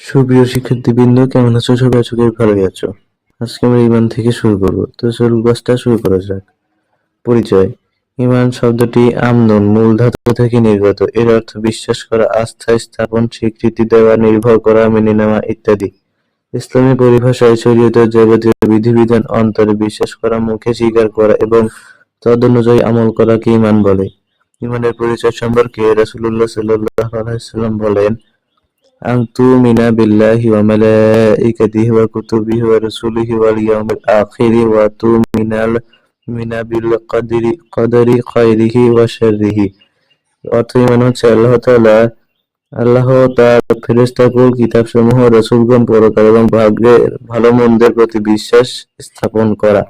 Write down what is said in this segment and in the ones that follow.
সুপ্রিয় শিক্ষার্থীবৃন্দ, কেমন আছো? সবাই আছো কি ভালোই আছো। আজকে আমরা ইমান থেকে শুরু করব। তো চল ক্লাসটা শুরু করা যাক। পরিচয়। ইমান শব্দটি আমদন মূল ধাতু থেকে নির্গত। এর অর্থ বিশ্বাস করা, আস্থা স্থাপন, স্বীকৃতি দেওয়া, নির্ভর করা, মেনে নেওয়া ইত্যাদি। ইসলামী পরিভাষায় শরীয়ত যাবতীয় বিধিবিধান অন্তরে বিশ্বাস করা, মুখে স্বীকার করা এবং তদনুযায়ী আমল করাকে ইমান বলে। ইমানের পরিচয় সম্পর্কে আলাইহি সাল্লাম বলেন أن تؤمن بالله وملائكته وكتبه ورسله واليوم الآخر وتؤمن من بالقدر قدر خيره وشره অর্থ ইমান হচ্ছে আল্লাহ তাআলা আল্লাহ তার ফেরেশতাকুল কিতাবসমূহ রসুলগণ পরকাল এবং ভাগ্যের ভালো মন্দের প্রতি বিশ্বাস স্থাপন করা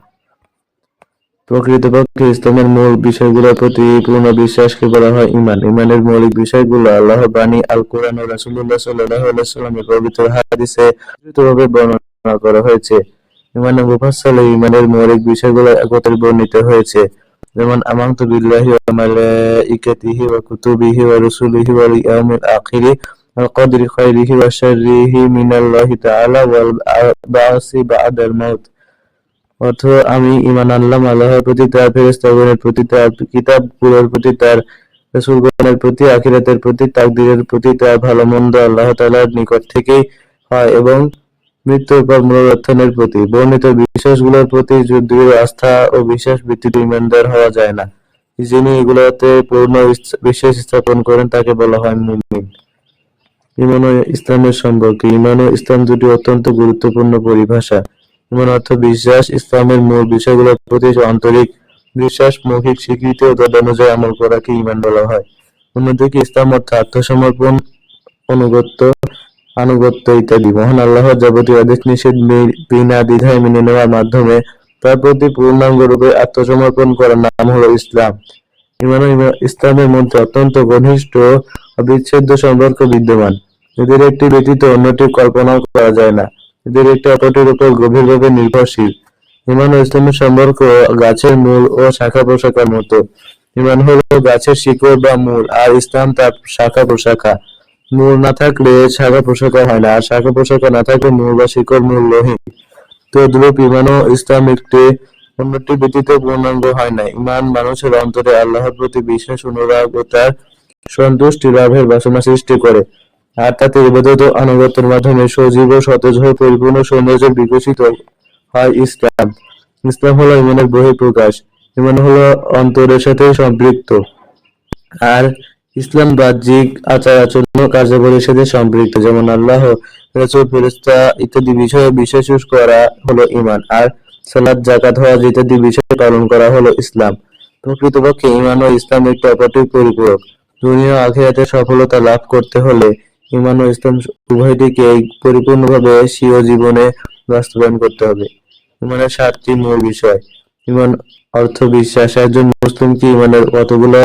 প্রকৃতপক্ষে ইসলামের মূল বিষয়গুলোর প্রতি পূর্ণ বিশ্বাসকে বলা হয় ইমান ইমানের মৌলিক বিষয়গুলো আল্লাহর বাণী আল কোরআন ও সাল্লাল্লাহু সাল্লামের পবিত্র হাদিসে বিস্তৃতভাবে বর্ণনা করা হয়েছে। ইমানে মুফাসসালে ইমানের মৌলিক বিষয়গুলো একত্রে বর্ণিত হয়েছে। যেমন, আমানতু বিল্লাহি ওয়া মালাইকাতিহি ওয়া কুতুবিহি ওয়া রুসুলিহি ওয়াল ইয়াউমিল আখিরি ওয়া কদরি খাইরিহি ওয়া শাররিহি মিনাল্লাহি তাআলা ওয়াল বা'সি বা'দাল মাউত। অর্থ আমি ঈমান আনলাম, আল্লাহর প্রতি তার ফেরেশতাগণের প্রতি তার কিতাবগুলোর প্রতি তার রাসূলগণের প্রতি, আখিরাতের প্রতি, তাকদীরের প্রতি, তার ভালো মন্দ আল্লাহ তাআলার নিকট থেকেই হয় এবং মৃত্যুর পর পুনরুত্থানের প্রতি। বর্ণিত বিশ্বাসগুলোর প্রতি দৃঢ় আস্থা ও বিশ্বাস ভিত্তিতে ঈমানদার হওয়া যায় না। যিনি এগুলোতে পূর্ণ বিশ্বাস স্থাপন করেন, তাকে বলা হয় মুমিন। ঈমান ও ইসলামের সম্পর্কে, ঈমান ও ইসলাম দুটি অত্যন্ত গুরুত্বপূর্ণ পরিভাষা। ইমান অর্থ বিশ্বাস ইসলামের মূল বিষয়গুলোর প্রতি আন্তরিক বিশ্বাস, মৌখিক স্বীকৃতি ও তদনুযায়ী আমল করাকে ইমান বলা হয়। অন্যদিকে ইসলাম অর্থ আত্মসমর্পণ অনুগত্য আনুগত্য ইত্যাদি। মহান আল্লাহর যাবতীয় আদেশ নিষেধ বিনা দ্বিধায় মেনে নেওয়ার মাধ্যমে তার প্রতি পূর্ণাঙ্গ রূপে আত্মসমর্পণ করার নাম হলো ইসলাম। ইমান ইসলামের মধ্যে অত্যন্ত ঘনিষ্ঠ অবিচ্ছেদ্য সম্পর্ক বিদ্যমান। এদের একটি ব্যতীত অন্যটি কল্পনাও করা যায় না। এদের একটি অপরটির উপর গভীরভাবে নির্ভরশীল। ইমান ও ইসলামের সম্পর্ক গাছের মূল ও শাখা প্রশাখার মতো। ইমান হলো গাছের শিকড় বা মূল, আর ইসলাম তার শাখা প্রশাখা। মূল না থাকলে শাখা প্রশাখা হয় না, আর শাখা প্রশাখা না থাকলে মূল বা শিকড় মূল্যহীন তদ্রূপ ইমান ও ইসলাম একটি অন্যটি ব্যতীত পূর্ণাঙ্গ হয় না। ইমান মানুষের অন্তরে আল্লাহর প্রতি বিশ্বাস অনুরাগ ও তার সন্তুষ্টি লাভের বাসনা সৃষ্টি করে। আর তাতে ইবাদত ও আনুগত্যের মাধ্যমে সজীব ও সতেজ হয়ে পরিপূর্ণ সৌন্দর্য বিকশিত হয় ইসলাম। ইসলাম হলো ইমানের বহিঃপ্রকাশ ইমান হলো অন্তরের সাথে সম্পৃক্ত। আর ইসলাম বাহ্যিক আচার আচরণ কার্যাবলীর সাথে সম্পৃক্ত, যেমন আল্লাহ, রাসূল ইত্যাদি বিষয়ে বিশ্বাস করা হলো ইমান আর সালাদ জাকাত হওয়া ইত্যাদি বিষয় পালন করা হলো ইসলাম। প্রকৃতপক্ষে ইমান ও ইসলাম একটি অপরটির পরিপূরক। দুনিয়া আখিরাতে সফলতা লাভ করতে হলে ইমান ও ইসলাম উভয়টিকে পরিপূর্ণভাবে স্বীয় জীবনে বাস্তবায়ন করতে হবে। ইমানের সাতটি মূল বিষয়। ইমান অর্থ বিশ্বাস একজন মুসলিমকে ইমানের কতগুলো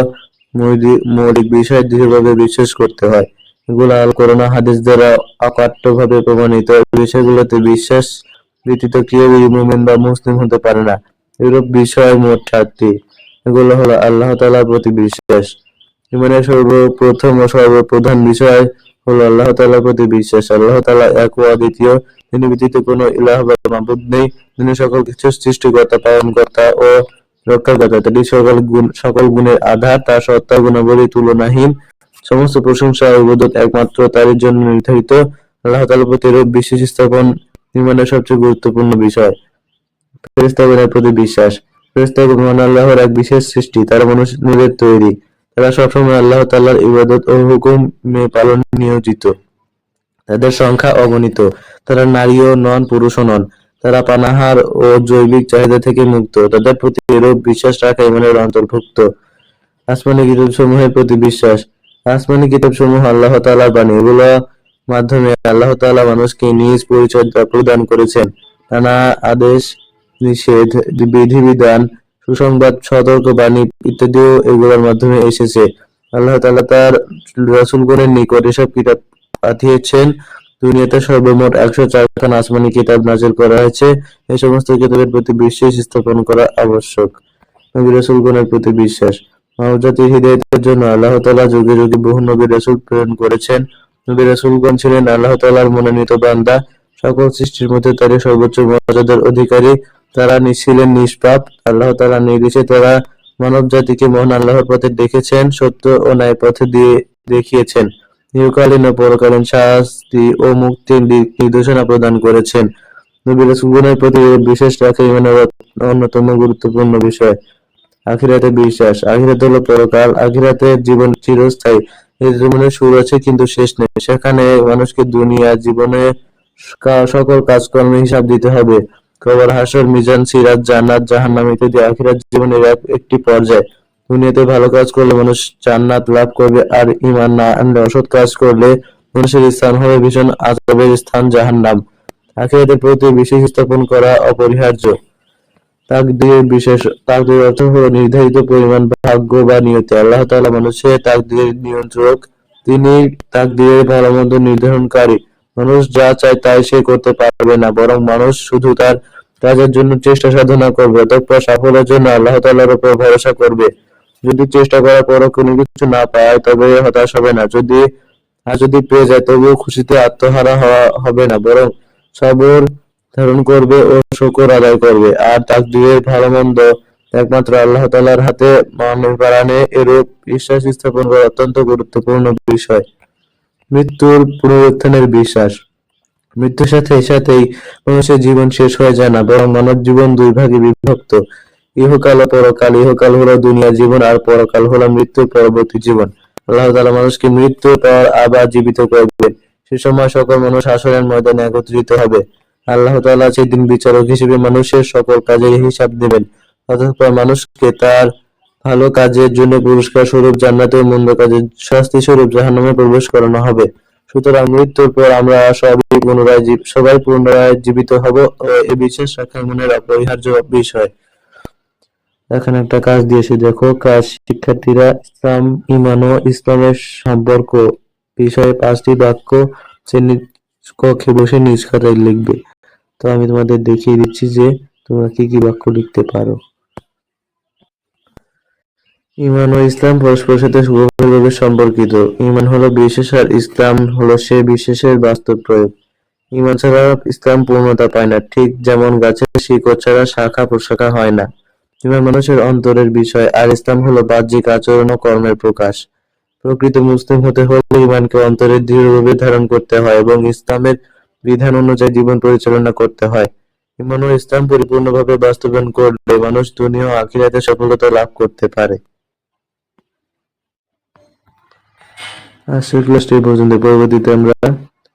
মৌলিক বিষয় দৃঢ়ভাবে বিশ্বাস করতে হয়? এগুলো আল করোনা হাদিস দ্বারা অকাট্যভাবে প্রমাণিত। বিষয়গুলোতে বিশ্বাস ব্যতীত কেউ মুমিন বা মুসলিম হতে পারে না। এরূপ বিষয় মোট সাতটি। এগুলো হলো আল্লাহ তাআলার প্রতি বিশ্বাস। ইমানের সর্বপ্রথম ও সর্বপ্রধান বিষয় হলো আল্লাহ তাআলার প্রতি বিশ্বাস। আল্লাহ তাআলা এক ও অদ্বিতীয়। তিনি ব্যতীত কোনো ইলাহ বা মাবুদ নেই। তিনি সকল কিছু সৃষ্টিকর্তা, পালনকর্তা ও রক্ষাকর্তা তিনি সকল গুণ, সকল গুণের আধার, তার সত্তা, গুণাবলী, তুলনাহীন সমস্ত প্রশংসা ও একমাত্র তারই জন্য নির্ধারিত। আল্লাহ তাআলার প্রতি বিশ্বাস স্থাপন ইমানের সবচেয়ে গুরুত্বপূর্ণ বিষয়। ফেরেশতাগণের প্রতি বিশ্বাস। ফেরেশতাগণ মহান আল্লাহর এক বিশেষ সৃষ্টি, তারা মানুষের তৈরি। তারা সবসময় আল্লাহ তাআলার ইবাদত ও হুকুম পালন নিয়োজিত। তাদের সংখ্যা অগণিত। তারা নারীও নন, পুরুষও নন। তারা পানাহার ও জৈবিক চাহিদা থেকে মুক্ত। তাদের প্রতি এরূপ বিশ্বাস রাখা ইমানের অন্তর্ভুক্ত। আসমানি কিতাব সমূহের প্রতি বিশ্বাস। আসমানি কিতাব সমূহ আল্লাহ তাআলার বাণী। এগুলো মাধ্যমে আল্লাহ তাআলা মানুষকে নিজ পরিচর্যা প্রদান করেছেন। নানা আদেশ, নিষেধ, বিধিবিধান সুসংবাদ, সতর্ক বাণী ইত্যাদিও এগুলোর মাধ্যমে এসেছে। আল্লাহ তালা তার রাসূলগণের নিকট এসব কিতাব পাঠিয়েছেন। দুনিয়াতে সর্বমোট একশো চারখানা আসমানি কিতাব নাজিল করা হয়েছে। এই সমস্ত কিতাবের প্রতি বিশ্বাস স্থাপন করা আবশ্যক। নবী রাসূলগণের প্রতি বিশ্বাস। মানবজাতির হৃদয়তের জন্য আল্লাহ তাআলা যুগে যুগে বহু নবী রসুল প্রেরণ করেছেন। নবী রাসূলগণ ছিলেন আল্লাহ তাআলার মনোনীত বান্দা। সকল সৃষ্টির মধ্যে তারই সর্বোচ্চ মর্যাদার অধিকারী। তারা ছিলেন নিষ্পাপ আল্লাহ তাআলার নির্দেশে তারা মানব জাতিকে মহান আল্লাহর পথে দেখেছেন, সত্য ও ন্যায় পথে দিয়ে দেখিয়েছেন। ইহকালীন ও পরকালীন শাস্তি ও মুক্তির নির্দেশনা প্রদান করেছেন। নবী রাসূলগণের প্রতি বিশেষ রাখা ইমানের অন্যতম গুরুত্বপূর্ণ বিষয়। আখিরাতে বিশ্বাস। আখিরাত হলো পরকাল। আখিরাতে জীবন চিরস্থায়ী। এই জীবনের শুরু আছে কিন্তু শেষ নেই। সেখানে মানুষকে দুনিয়া, জীবনে সকল কাজকর্মে হিসাব দিতে হবে। কবর হাসর, মিজান সিরাত জান্নাত, জাহান্নাম ইত্যাদি আখিরাত জীবনের এক একটি পর্যায়। দুনিয়াতে ভালো কাজ করলে মানুষ জান্নাত লাভ করবে আর ইমান না আনলে অসৎ কাজ করলে মানুষের স্থান হবে ভীষণ আজবের স্থান জাহান্নাম। আখিরাতের প্রতি বিশেষ স্থাপন করা অপরিহার্য। তাকদীর বিশেষ তাকদীর অর্থ হলো নির্ধারিত পরিমাণ ভাগ্য বা নিয়তি। আল্লাহ তাআলা মানুষের তাকদীরের নিয়ন্ত্রক। তিনি তাকদীরের ভালো মন্দ নির্ধারণকারী। মানুষ যা চায় তাই সে করতে পারবে না, বরং মানুষ শুধু তার কাজের জন্য চেষ্টা সাধনা করবে, অতঃপর সাফল্যের জন্য আল্লাহ তাআলার উপর ভরসা করবে। যদি চেষ্টা করার পরও কোনো কিছু না পায়, তবে হতাশ হবে না। যদি, আর যদি পেয়ে যায়, তবুও খুশিতে আত্মহারা হওয়া হবে না, বরং সবর ধারণ করবে ও শুকর আদায় করবে। আর তাকদীরের ভালো মন্দ একমাত্র আল্লাহ তাআলার হাতে মানব প্রাণে এরূপ বিশ্বাস স্থাপন করা অত্যন্ত গুরুত্বপূর্ণ বিষয়। মৃত্যুর পুনরুত্থানের বিশ্বাস। মৃত্যুর সাথে সাথেই মানুষের জীবন শেষ হয়ে যায় না, বরং মানব জীবন দুই ভাগে বিভক্ত। ইহকাল পরকাল ইহকাল হলো দুনিয়া জীবন আর পরকাল হলো মৃত্যুর পরবর্তী জীবন। আল্লাহ তাআলা মানুষকে মৃত্যুর পর আবার জীবিত করবেন সে সময় সকল মানুষ আসরের ময়দানে একত্রিত হবে। আল্লাহ তাআলা সেদিন বিচারক হিসেবে মানুষের সকল কাজের হিসাব দেবেন। অতঃপর মানুষকে তার ভালো কাজের জন্য পুরস্কার স্বরূপ জান্নাতে ও মন্দ কাজের শাস্তি স্বরূপ জাহান্নামে প্রবেশ করানো হবে। সুতরাং মৃত্যুর পর আমরা সবাই পুনরায় সবাই পুনরায় জীবিত হব এ বিশেষ মনের অপরিহার্য বিষয়। এখানে একটা কাজ দিয়েছে। দেখো, কাজ শিক্ষার্থীরা ইসলাম ইমান ও ইসলামের সম্পর্ক বিষয়ে পাঁচটি বাক্য কক্ষে বসে নিজ খাতায় লিখবে। তো আমি তোমাদের দেখিয়ে দিচ্ছি যে তোমরা কি কি বাক্য লিখতে পারো। ঈমান ও ইসলাম পরস্পরের সাথে গভীরভাবে সম্পর্কিত। ইমান হলো বিশেষ আর ইসলাম হলো সে বিশেষের বাস্তব প্রয়োগ। ইমান ছাড়া ইসলাম পূর্ণতা পায় না। ঠিক যেমন গাছের শিকড় ছাড়া শাখা প্রশাখা হয় না। ইমান মানুষের অন্তরের বিষয়। আর ইসলাম হলো বাহ্যিক আচরণ ও কর্মের প্রকাশ। প্রকৃত মুসলিম হতে হলে ইমানকে অন্তরে দৃঢ়ভাবে ধারণ করতে হয় এবং ইসলামের বিধান অনুযায়ী জীবন পরিচালনা করতে হয়। ইমান ও ইসলাম পরিপূর্ণভাবে বাস্তবায়ন করলে মানুষ দুনিয়া আখিরাতে সফলতা লাভ করতে পারে। আজকের এই পর্যন্ত। পরবর্তীতে আমরা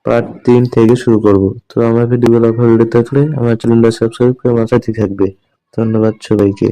পার্ট তিন থেকে শুরু করব। তো আমার ভিডিওগুলো ভালো লেগে থাকলে আমার চ্যানেলটা সাবস্ক্রাইব করে সাথে থাকবে। ধন্যবাদ সবাইকে।